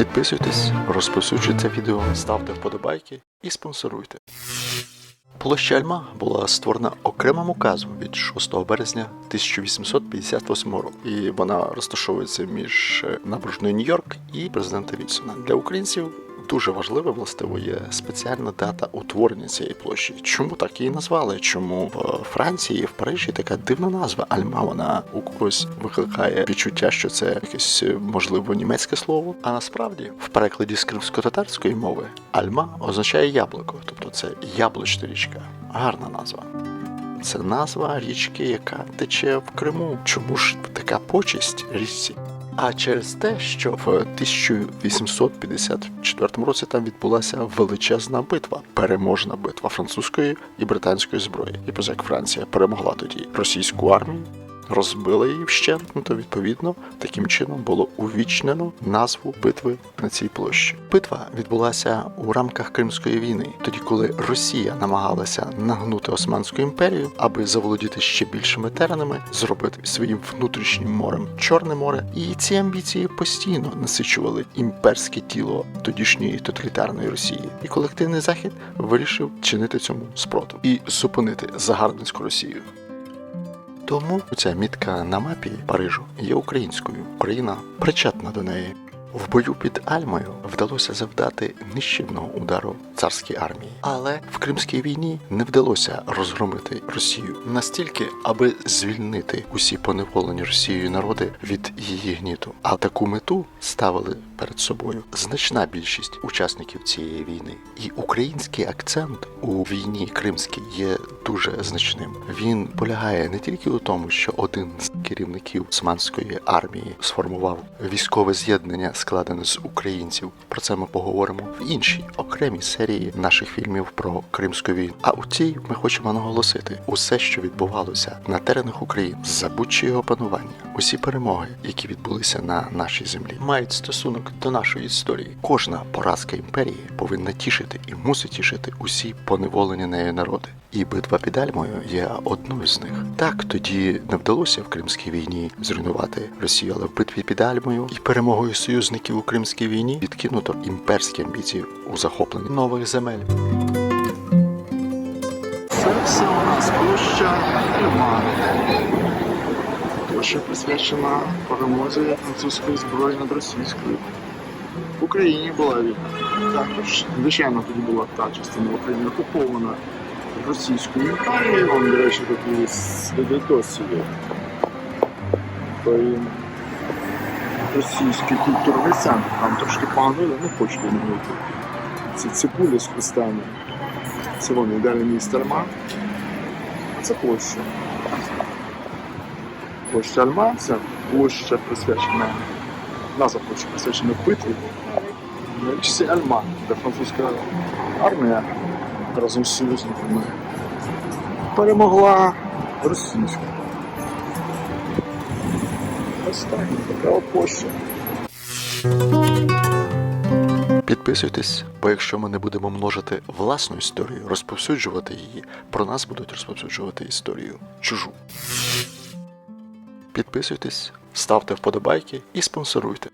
Підписуйтесь, розписуйте це відео, ставте вподобайки і спонсоруйте. Площа Альма була створена окремим указом від 6 березня 1858 року, і вона розташовується між е, набережною Нью-Йорк і президента Вільсона. Для українців дуже важливо, властиво є спеціальна дата утворення цієї площі. Чому так її назвали? Чому в Франції, в Парижі така дивна назва Альма? Вона у когось викликає відчуття, що це якесь можливо німецьке слово. А насправді в перекладі з кримсько-татарської мови Альма означає яблуко, тобто це яблучна річка. Гарна назва. Це назва річки, яка тече в Криму. Чому ж така почесть річці? А через те, що в 1854 році там відбулася величезна битва, переможна битва французької і британської зброї. І поза як Франція перемогла тоді російську армію, розбила її вщент, ну, то відповідно таким чином було увічнено назву битви на цій площі. Битва відбулася у рамках Кримської війни, тоді коли Росія намагалася нагнути Османську імперію, аби заволодіти ще більшими теренами, зробити своїм внутрішнім морем Чорне море. І ці амбіції постійно насичували імперське тіло тодішньої тоталітарної Росії. І колективний захід вирішив чинити цьому спротив і зупинити загарбницьку Росію. Тому ця мітка на мапі Парижу є українською. Україна причетна до неї. В бою під Альмою вдалося завдати нищівного удару царській армії, але в Кримській війні не вдалося розгромити Росію настільки, аби звільнити усі поневолені Росією народи від її гніту. А таку мету ставили перед собою значна більшість учасників цієї війни. І український акцент у війні кримській є дуже значним. Він полягає не тільки у тому, що один з керівників османської армії сформував військове з'єднання, складене з українців. Про це ми поговоримо в іншій окремій серії наших фільмів про Кримську війну. А у цій ми хочемо наголосити усе, що відбувалося на теренах України за будь-чого панування, усі перемоги, які відбулися на нашій землі, мають стосунок до нашої історії. Кожна поразка імперії повинна тішити і мусить тішити усі поневолені нею народи. І битва під Альмою є одною з них. Так тоді не вдалося в Кримській війні зруйнувати Росію, але в битві під Альмою і перемогою союзників у Кримській війні відкинуто імперські амбіції у захопленні нових земель. Це у нас площа Альма. Площа присвячена перемозі французької зброї над російською. В Україні була війна. Також, звичайно, тоді була та частина України окупована російською імперією. Вон, до речі, такі є. Той російський культурний центр. Там трошки погано, не хочу відмінити. Ці цибулі з хрестами. Це вони далі місто Альма. Це площа. Площа Альма, це площа присвячена, назва площа присвячена битві річці Альма, де французька армія разом з союзниками перемогла російську. Ось так, така от. Підписуйтесь, бо якщо ми не будемо множити власну історію, розповсюджувати її, про нас будуть розповсюджувати історію чужу. Підписуйтесь, ставте вподобайки і спонсоруйте.